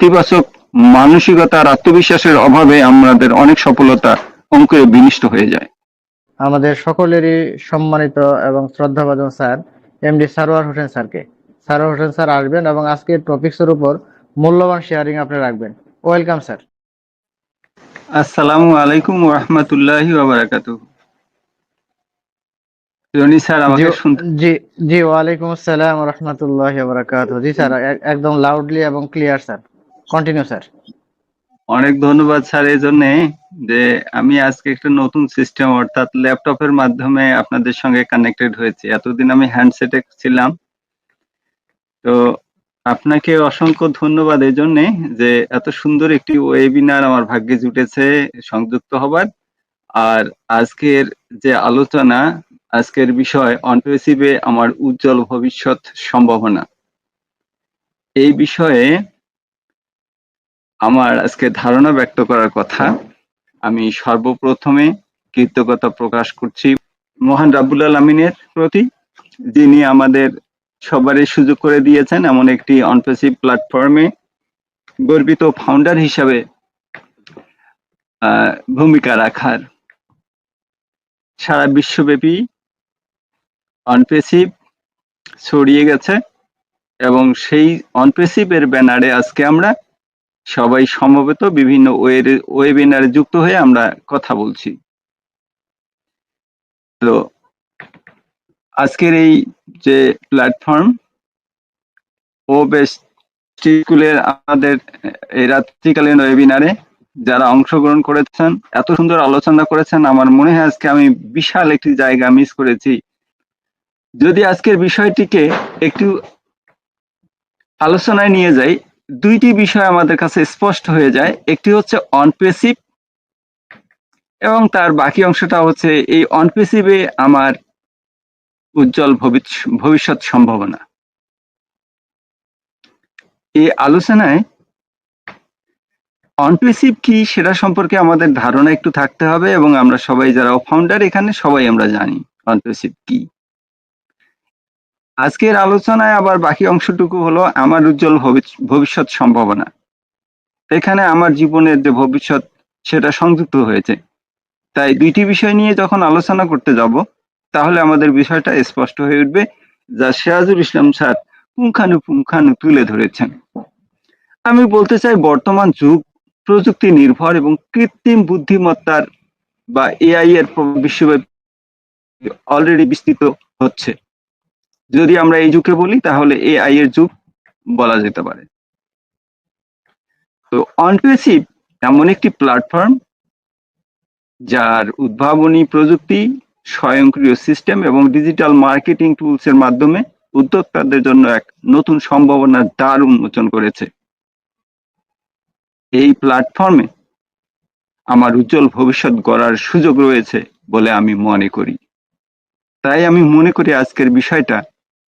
ইতিবাচক মানসিকতা আর আত্মবিশ্বাসের অভাবে আমাদের অনেক সফলতা অঙ্কে বিনিষ্ট হয়ে যায়। আমাদের সকলেরই সম্মানিত এবং শ্রদ্ধাভাজন স্যার এমডি সারোয়ার হোসেন স্যারকে। সারোয়ার হোসেন স্যার আসবেন এবং আজকের টপিকসের উপর মূল্যবান শেয়ারিং আপনি রাখবেন। ওয়েলকাম স্যার আসসালামু আলাইকুম রহমতুল্লাহি বারাকাতু রনি স্যার আমাকে জি- শুনতে জি জি ওয়ালাইকুম আসসালাম রহমতুল্লাহ বারাকাতুহ। জি স্যার একদম লাউডলি এবং ক্লিয়ার স্যার কন্টিনিউ স্যার অনেক ধন্যবাদ স্যার এই জন্য যে আমি আজকে একটা নতুন সিস্টেম অর্থাৎ ল্যাপটপের মাধ্যমে আপনাদের সঙ্গে কানেক্টেড হয়েছি। এতদিন আমি হ্যান্ডসেটে ছিলাম। তো আপনাকে অসংখ্য ধন্যবাদ এই জন্যে যে এত সুন্দর একটি ওয়েবিনার আমার ভাগ্যে জুটেছে সংযুক্ত হবার। আর আজকের যে আলোচনা, আজকের বিষয় অনপেসিভে আমার উজ্জ্বল ভবিষ্যৎ সম্ভাবনা। এই বিষয়ে আমার আজকে ধারণা ব্যক্ত করার কথা। আমি সর্বপ্রথমে কৃতজ্ঞতা প্রকাশ করছি মহান রাব্বুল আলমিনের প্রতি, যিনি আমাদের সবারই সুযোগ করে দিয়েছেন এমন একটি অনপেসিভ প্ল্যাটফর্মে গর্বিত ফাউন্ডার হিসাবে ভূমিকা রাখার। সারা বিশ্বব্যাপী অনপেসিভ ছড়িয়ে গেছে এবং সেই অনপেসিভ এর ব্যানারে আজকে আমরা সবাই সমবেত বিভিন্ন ওয়েবিনারে যুক্ত হয়ে আমরা কথা বলছি। তো আজকের এই যে প্ল্যাটফর্ম ও বেশ স্কুলের আমাদের এই রাত্রিকালীন ওয়েবিনারে যারা অংশগ্রহণ করেছেন, এত সুন্দর আলোচনা করেছেন, আমার মনে হয় আজকে আমি বিশাল একটি জায়গা মিস করেছি। যদি আজকের বিষয়টিকে একটু আলোচনায় নিয়ে যাই দুইটি বিষয় আমাদের কাছে স্পষ্ট হয়ে যায়। একটি হচ্ছে অনপেসিভ এবং তার বাকি অংশটা হচ্ছে এই অনপেসিভে আমার উজ্জ্বল ভবিষ্যৎ সম্ভাবনা। এই আলোচনায় অনপেসিভ কি সেটা সম্পর্কে আমাদের ধারণা একটু থাকতে হবে এবং আমরা সবাই যারা ফাউন্ডার এখানে সবাই আমরা জানি অনপেসিভ কি। আজকের আলোচনায় আবার বাকি অংশটুকু হলো আমার উজ্জ্বল ভবিষ্য- ভবিষ্যৎ সম্ভাবনা। এখানে আমার জীবনের যে ভবিষ্যৎ, সেটা সংযুক্ত হয়েছে। তাই দুইটি বিষয় নিয়ে যখন আলোচনা করতে যাব, তাহলে আমাদের বিষয়টা স্পষ্ট হয়ে উঠবে, যা সিরাজুল ইসলাম স্যার পুঙ্খানুপুঙ্খানু তুলে ধরেছেন। আমি বলতে চাই, বর্তমান যুগ প্রযুক্তি নির্ভর এবং কৃত্রিম বুদ্ধিমত্তার বা এআই এর বিশ্বব্যাপী অলরেডি বিস্তৃত হচ্ছে। যদি আমরা এই যুগে বলি, তাহলে এআই এর যুগ বলা যেতে পারে। তো অনপেসিভ এমন একটি প্ল্যাটফর্ম যার উদ্ভাবনী প্রযুক্তি, স্বয়ংক্রিয় সিস্টেম এবং ডিজিটাল মার্কেটিং টুলস এর মাধ্যমে উদ্যোক্তাদের জন্য এক নতুন সম্ভাবনার দ্বার উন্মোচন করেছে। এই প্ল্যাটফর্মে আমার উজ্জ্বল ভবিষ্যৎ গড়ার সুযোগ রয়েছে বলে আমি মনে করি। তাই আমি মনে করি আজকের বিষয়টা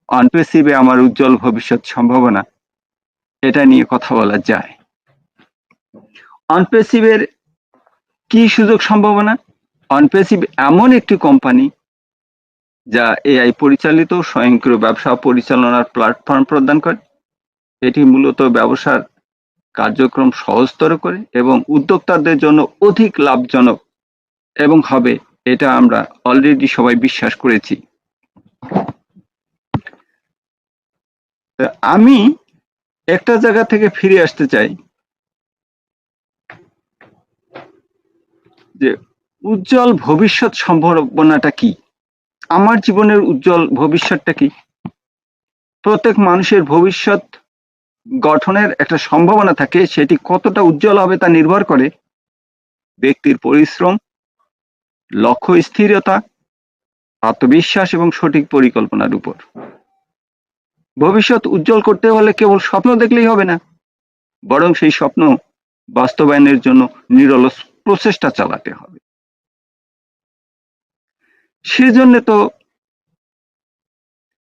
অনপেসিভে আমার উজ্জ্বল ভবিষ্যৎ সম্ভাবনা, এটা নিয়ে কথা বলা যায়। অনপেসিভের কি সুযোগ সম্ভাবনা? অনপেসিভ এমন একটি কোম্পানি যা এআই পরিচালিত, স্বয়ংক্রিয় ব্যবসা পরিচালনার প্ল্যাটফর্ম প্রদান করে। এটি মূলত ব্যবসার কার্যক্রম সহজতর করে এবং উদ্যোক্তাদের জন্য অধিক লাভজনক এবং হবে, এটা আমরা অলরেডি সবাই বিশ্বাস করেছি। আমি একটা জায়গা থেকে ফিরে আসতে চাই। যে উজ্জ্বল ভবিষ্যৎ সম্ভাবনাটা কি? আমার জীবনের উজ্জ্বল ভবিষ্যৎটা কি? প্রত্যেক মানুষের ভবিষ্যৎ গঠনের একটা সম্ভাবনা থাকে, সেটি কতটা উজ্জ্বল হবে তা নির্ভর করে ব্যক্তির পরিশ্রম, লক্ষ্য স্থিরতা, আত্মবিশ্বাস এবং সঠিক পরিকল্পনার উপর। ভবিষ্যৎ উজ্জ্বল করতে হলে কেবল স্বপ্ন দেখলেই হবে না। বরং সেই স্বপ্ন বাস্তবায়নের জন্য নিরলস প্রচেষ্টা চালাতে হবে। সেজন্য তো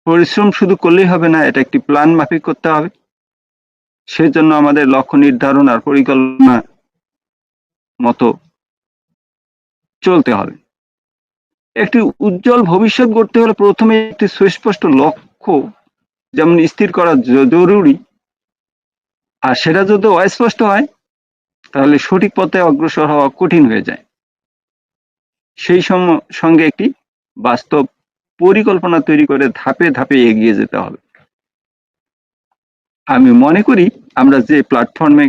পরিশ্রম শুধু করলেই হবে না, এটা একটি প্ল্যান মাফিক করতে হবে। সেজন্য আমাদের লক্ষ্য নির্ধারণ আর পরিকল্পনা মতো চলতে হবে। একটি উজ্জ্বল ভবিষ্যৎ গড়তে হলে প্রথমে একটি সুস্পষ্ট লক্ষ্য যেমন স্থির করা জরুরি, আর সেটা যদি অস্পষ্ট হয়, তাহলে সঠিক পথে অগ্রসর হওয়া কঠিন হয়ে যায়। সেই সঙ্গে একটি বাস্তব পরিকল্পনা তৈরি করে ধাপে ধাপে এগিয়ে যেতে হবে। আমি মনে করি আমরা যে প্ল্যাটফর্মে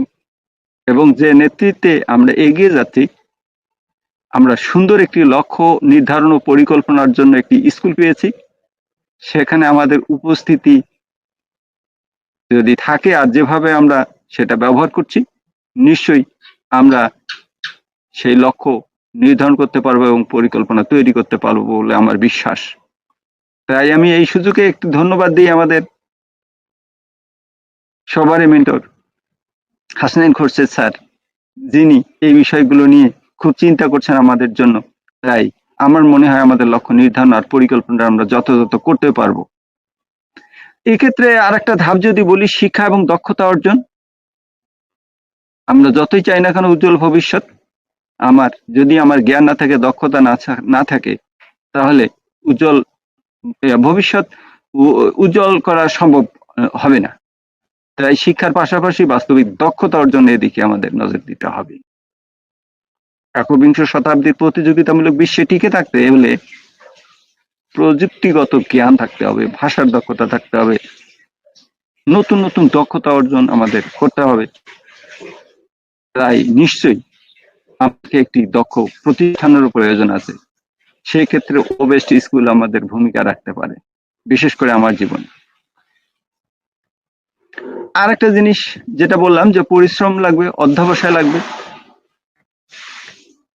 এবং যে নেতৃত্বে আমরা এগিয়ে যাচ্ছি, আমরা সুন্দর একটি লক্ষ্য নির্ধারণ ও পরিকল্পনার জন্য একটি স্কুল পেয়েছি। সেখানে আমাদের উপস্থিতি যদি থাকে আর যেভাবে আমরা সেটা ব্যবহার করছি, নিশ্চয়ই আমরা সেই লক্ষ্য নির্ধারণ করতে পারব এবং পরিকল্পনা তৈরি করতে পারব বলে আমার বিশ্বাস। তাই আমি এই সুযোগে একটু ধন্যবাদ দিই আমাদের সবারই মেন্টর হাসনাইন খোরশেদ স্যার, যিনি এই বিষয়গুলো নিয়ে খুব চিন্তা করছেন আমাদের জন্য। তাই আমার মনে হয় আমাদের লক্ষ্য নির্ধারণ আর পরিকল্পনা আমরা যথাযথ করতে পারব। এক্ষেত্রে আর একটা ধাপ যদি বলি, শিক্ষা এবং দক্ষতা অর্জন। আমরা যতই চাই না কেন উজ্জ্বল ভবিষ্যৎ, আমার যদি আমার জ্ঞান না থাকে, দক্ষতা না না থাকে, তাহলে উজ্জ্বল ভবিষ্যৎ উজ্জ্বল করা সম্ভব হবে না। তাই শিক্ষার পাশাপাশি বাস্তবিক দক্ষতা অর্জনের দিকে আমাদের নজর দিতে হবে। একবিংশ শতাব্দীর প্রতিযোগিতামূলক বিশ্বে টিকে থাকতে হলে প্রযুক্তিগত জ্ঞান থাকতে হবে, ভাষার দক্ষতা থাকতে হবে। নতুন নতুন দক্ষতা অর্জন আমাদের করতে হবে। তাই নিশ্চয়ই আমাকে একটি দক্ষ প্রতিষ্ঠানের প্রয়োজন আছে। সেক্ষেত্রে ওবেস্ট স্কুল আমাদের ভূমিকা রাখতে পারে, বিশেষ করে আমার জীবনে। আর একটা জিনিস যেটা বললাম যে পরিশ্রম লাগবে, অধ্যাবসায় লাগবে।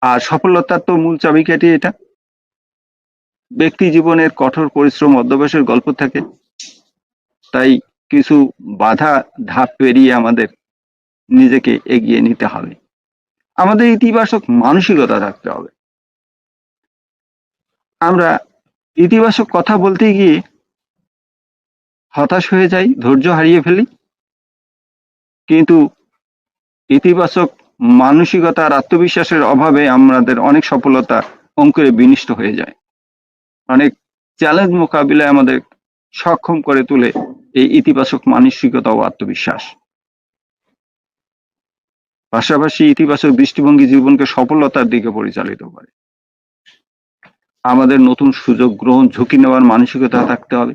আর সফলতার তো মূল চাবিকাঠি এটা। ব্যক্তি জীবনের কঠোর পরিশ্রম, অধ্যবসায়ের গল্প থাকে। তাই কিছু বাধা, ধাপ পেরিয়ে আমাদের নিজেকে এগিয়ে নিতে হবে। আমাদের ইতিবাচক মানসিকতা থাকতে হবে। আমরা ইতিবাচক কথা বলতে গিয়ে হতাশ হয়ে যাই, ধৈর্য হারিয়ে ফেলি। কিন্তু ইতিবাচক মানসিকতা আর আত্মবিশ্বাসের অভাবে আমাদের অনেক সফলতা অঙ্কুরে বিনিষ্ট হয়ে যায়। অনেক চ্যালেঞ্জ মোকাবিলায় আমাদের সক্ষম করে তুলে এই ইতিবাচক মানসিকতা ও আত্মবিশ্বাস। পাশাপাশি ইতিবাচক দৃষ্টিভঙ্গি জীবনকে সফলতার দিকে পরিচালিত করে। আমাদের নতুন সুযোগ গ্রহণ, ঝুঁকি নেওয়ার মানসিকতা থাকতে হবে।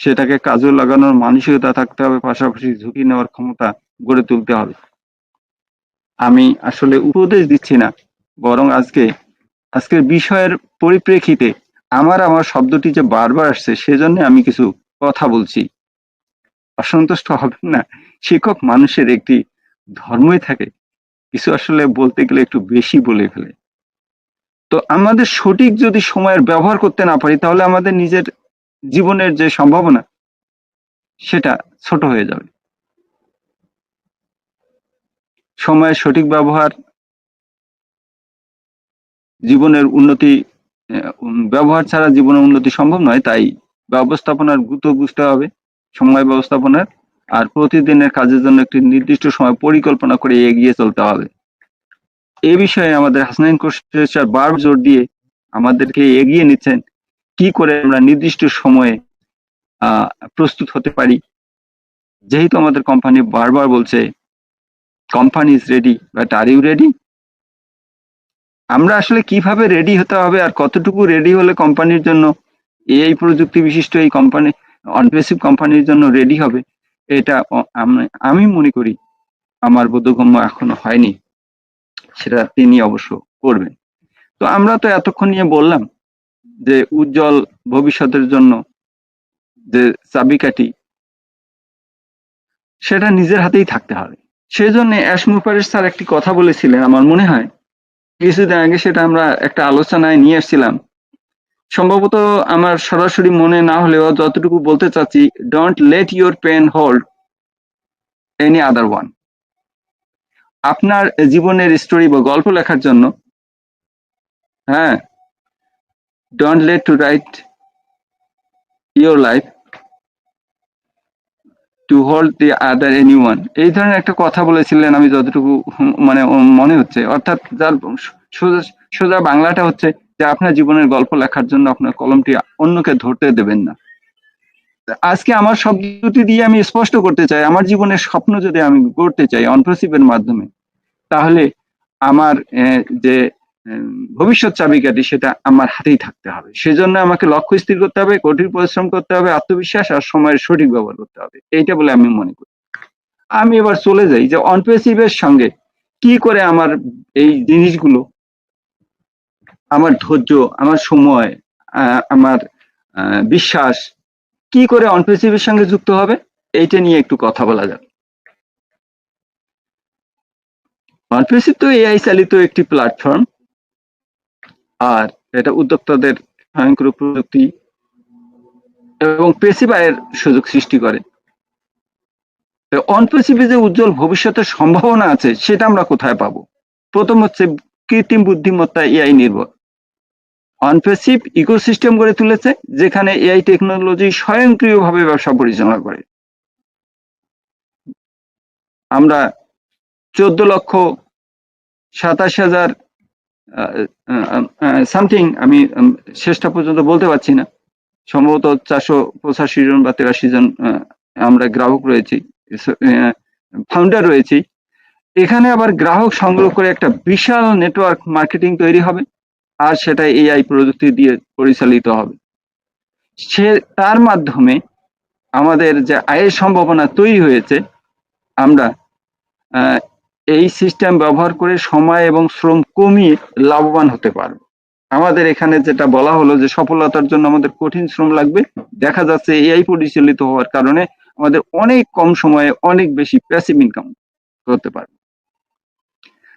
সেটাকে কাজে লাগানোর মানসিকতা থাকতে হবে, পাশাপাশি ঝুঁকি নেওয়ার ক্ষমতা গড়ে তুলতে হবে। আমি আসলে উপদেশ দিচ্ছি না, বরং আজকে আজকের বিষয়ের পরিপ্রেক্ষিতে আমার আমার শব্দটি যে বারবার আসছে, সেজন্য আমি কিছু কথা বলছি। অসন্তুষ্ট হবেন না, শিক্ষক মানুষের একটি ধর্মই থাকে। কিছু আসলে বলতে গেলে একটু বেশি বলে ফেলে। তো আমাদের সঠিক যদি সময়ের ব্যবহার করতে না পারি, তাহলে আমাদের নিজের জীবনের যে সম্ভাবনা, সেটা ছোট হয়ে যাবে। সময়ের সঠিক ব্যবহার জীবনের উন্নতি ব্যবহার ছাড়া জীবনের উন্নতি সম্ভব নয়, তাই ব্যবস্থাপনার গুরুত্ব বুঝতে হবে, সময় ব্যবস্থাপনার, আর প্রতিদিনের কাজের জন্য একটি নির্দিষ্ট সময় পরিকল্পনা করে এগিয়ে চলতে হবে। এ বিষয়ে আমাদের হাসনাইন কোর্সের বার জোর দিয়ে আমাদেরকে এগিয়ে নিচ্ছেন, কি করে আমরা নির্দিষ্ট সময়ে প্রস্তুত হতে পারি। যেহেতু আমাদের কোম্পানি বারবার বলছে company is ready but are you ready আমরা আসলে কীভাবে রেডি হতে হবে আর কতটুকু রেডি হলে কোম্পানির জন্য এই প্রযুক্তি বিশিষ্ট এই কোম্পানি অনবেসিভ কোম্পানির জন্য রেডি হবে, এটা আমি- মনে করি আমার বোধগম্য এখনও হয়নি। সেটা তিনি অবশ্য করবেন। তো আমরা তো এতক্ষণ নিয়ে বললাম যে উজ্জ্বল ভবিষ্যতের জন্য যে চাবিকাঠি, সেটা নিজের হাতেই থাকতে হবে। সেজন্য অ্যাশমুফারের স্যার একটি কথা বলেছিলেন, আমার মনে হয়। কিছুদিন আগে সেটা আমরা একটা আলোচনায় নিয়ে আসছিলাম। সম্ভবত আমার সরাসরি মনে না হলেও যতটুকু বলতে চাচ্ছি don't let your pen hold any other one আপনার জীবনের স্টোরি বা গল্প লেখার জন্য হ্যাঁ don't let to write your life to hold the other any one এই ধরনের একটা কথা বলেছিলেন আমি যতটুকু মানে মনে হচ্ছে। অর্থাৎ যার সোজা বাংলাটা হচ্ছে যে আপনার জীবনের গল্প লেখার জন্য আপনার কলমটি অন্যকে ধরতে দেবেন না। আজকে আমার শব্দ দুটি দিয়ে আমি স্পষ্ট করতে চাই, আমার জীবনের স্বপ্ন যদি আমি করতে চাই অনপ্রসিভের মাধ্যমে, তাহলে আমার যে ভবিষ্যৎ চাবিকাঠি সেটা আমার হাতেই থাকতে হবে। সেজন্য আমাকে লক্ষ্য স্থির করতে হবে, কঠিন পরিশ্রম করতে হবে, আত্মবিশ্বাস আর সময়ের সঠিক ব্যবহার করতে হবে। এইটা বলে আমি মনে করি। আমি এবার চলে যাই যে অনপ্রেসিভের সঙ্গে কি করে আমার এই জিনিসগুলো, আমার ধৈর্য, আমার সময় আমার বিশ্বাস, কি করে অনপ্রেসিভের সঙ্গে যুক্ত হবে? এইটা নিয়ে একটু কথা বলা যাবে অনপ্রেসিভ তো এআই চালিত একটি প্ল্যাটফর্ম আর এটা উদ্যোক্তাদের স্বয়ংক্রিয় প্রযুক্তি এবং পেসিভ আয়ের সুযোগ সৃষ্টি করে। অনপ্রেসিভে যে উজ্জ্বল ভবিষ্যতের সম্ভাবনা আছে, সেটা আমরা কোথায় পাবো? প্রথম হচ্ছে কৃত্রিম বুদ্ধিমত্তা এআই নির্ভর। অনপেসিভ ইকোসিস্টেম গড়ে তুলেছে, যেখানে এআই টেকনোলজি স্বয়ংক্রিয়ভাবে ব্যবসা পরিচালনা করে। আমরা চোদ্দ লক্ষ সাতাশ হাজার সামথিং আমি শেষটা পর্যন্ত বলতে পারছি না। সম্ভবত চারশো পঁচাশি জন বা তেরাশি জন আমরা গ্রাহক রয়েছি ফাউন্ডার রয়েছি। এখানে আবার গ্রাহক সংগ্রহ করে একটা বিশাল নেটওয়ার্ক মার্কেটিং তৈরি হবে, আর সেটা এআই প্রযুক্তি দিয়ে পরিচালিত হবে। সে, তার মাধ্যমে আমাদের যে আয়ের সম্ভাবনা তৈরি হয়েছে, আমরা এই সিস্টেম ব্যবহার করে সময় এবং শ্রম কমিয়ে লাভবান হতে পারব। আমাদের এখানে যেটা বলা হলো যে সফলতার জন্য আমাদের কঠিন শ্রম লাগবে। দেখা যাচ্ছে এআই পরিচালিত হওয়ার কারণে আমাদের অনেক কম সময়ে অনেক বেশি প্যাসিভ ইনকাম করতে পারবে।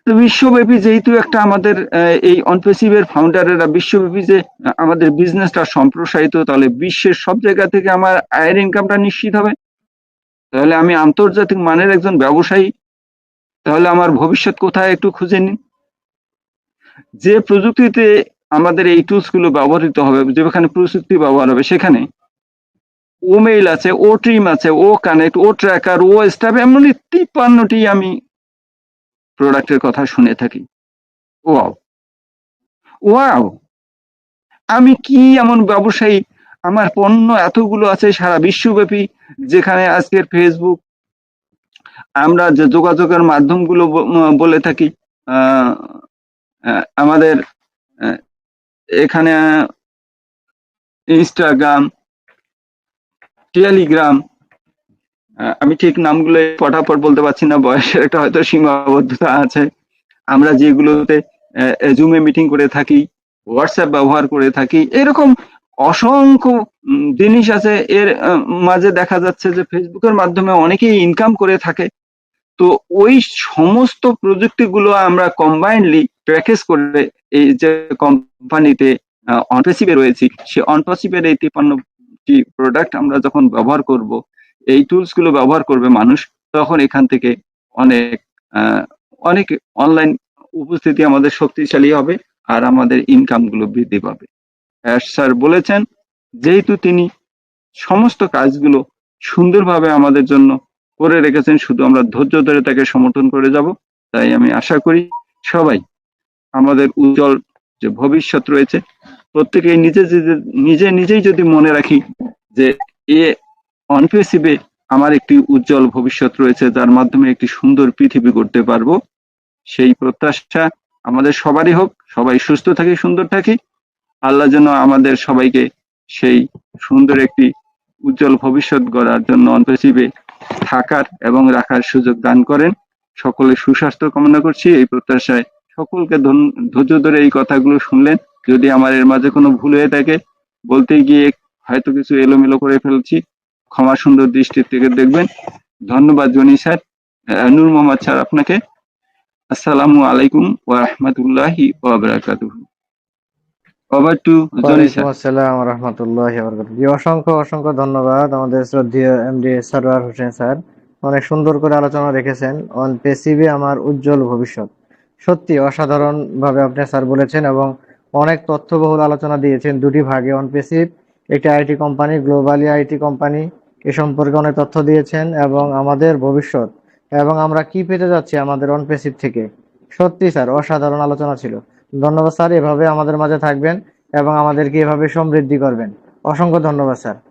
তো বিশ্বব্যাপী যেহেতু একটা আমাদের এই অনপেসিভের ফাউন্ডারেরা বিশ্বব্যাপী যে আমাদের বিজনেসটা সম্প্রসারিত, তাহলে বিশ্বের সব জায়গা থেকে আমার আয়ের ইনকামটা নিশ্চিত হবে। তাহলে আমি আন্তর্জাতিক মানের একজন ব্যবসায়ী তাহলে আমার ভবিষ্যৎ কোথায় একটু খুঁজে নিন। যে প্রযুক্তিতে আমাদের এই টুলসগুলো ব্যবহৃত হবে, যেখানে প্রযুক্তি ব্যবহার হবে, সেখানে ও মেইল আছে, ও ট্রিম আছে, ও কানেক্ট ও ট্র্যাকার ও স্টাফ এমন তিপ্পান্নটি আমি প্রোডাক্টের কথা শুনে থাকি। ওয়াও ওয়াও আমি কি এমন ব্যবসায়ী? আমার পণ্য এতগুলো আছে সারা বিশ্বব্যাপী, যেখানে আজকের ফেসবুক আমরা যে যোগাযোগের মাধ্যমগুলো বলে থাকি আমাদের এখানে ইনস্টাগ্রাম টেলিগ্রাম আমি ঠিক নামগুলো পটাপট বলতে পারছি না, বয়সের একটা হয়তো সীমাবদ্ধতা আছে। আমরা যেগুলোতে জুমে মিটিং করে থাকি হোয়াটসঅ্যাপ ব্যবহার করে থাকি, এরকম অসংখ্য জিনিস আছে। এর মাঝে দেখা যাচ্ছে যে ফেসবুকের মাধ্যমে অনেকেই ইনকাম করে থাকে। তো ওই সমস্ত প্রযুক্তিগুলো আমরা কম্বাইনলি প্যাকেজ করে এই যে কোম্পানিতে অনপেসিভে রয়েছি সে অনপেসিভের এই তিপ্পান্নটি প্রোডাক্ট আমরা যখন ব্যবহার করব, এই টুলসগুলো ব্যবহার করবে মানুষ, তখন এখান থেকে অনেক অনেক অনলাইন উপস্থিতি আমাদের শক্তিশালী হবে আর আমাদের ইনকামগুলো বৃদ্ধি পাবে। স্যার বলেছেন, যেহেতু তিনি সমস্ত কাজগুলো সুন্দরভাবে আমাদের জন্য করে রেখেছেন, শুধু আমরা ধৈর্য ধরে তাকে সমর্থন করে যাব, তাই আমি আশা করি সবাই আমাদের উজ্জ্বল যে ভবিষ্যৎ রয়েছে, প্রত্যেকেই নিজে নিজে- নিজে নিজেই যদি মনে রাখি যে এ অনপেসিভে আমার একটি উজ্জ্বল ভবিষ্যৎ রয়েছে, যার মাধ্যমে একটি সুন্দর পৃথিবী করতে পারব, সেই প্রত্যাশা আমাদের সবারই হোক। সবাই সুস্থ থাকি, সুন্দর থাকি। আল্লাহ যেন আমাদের সবাইকে সেই সুন্দর একটি উজ্জ্বল ভবিষ্যৎ গড়ার জন্য অনপেসিভে থাকার এবং রাখার সুযোগ দান করেন। সকলে সুস্বাস্থ্য কামনা করছি। এই প্রত্যাশায় সকলকে ধৈর্য ধরে এই কথাগুলো শুনলেন। যদি আমার এর মাঝে কোনো ভুল হয়ে থাকে, বলতে গিয়ে হয়তো কিছু এলোমেলো করে ফেলছি। ক্ষমা সুন্দর দৃষ্টির থেকে দেখবেন। ধন্যবাদ, Johnny sir. Noor Mohammad sir আপনাকে। আসসালামু আলাইকুম ওয়া রাহমাতুল্লাহি ওয়া বারাকাতুহু। অনেক তথ্যবহুল আলোচনা দিয়েছেন দুটি ভাগে। অন পেসিভ একটি IT company, globally IT company, এ সম্পর্কে অনেক তথ্য দিয়েছেন এবং আমাদের ভবিষ্যৎ। এবং আমরা কি পেতে যাচ্ছি আমাদের অন পেসিভ থেকে? সত্যি স্যার, অসাধারণ আলোচনা ছিল। ধন্যবাদ স্যার এভাবে আমাদের মাঝে থাকবেন এবং আমাদেরকে এভাবে সমৃদ্ধি করবেন। অসংখ্য ধন্যবাদ স্যার।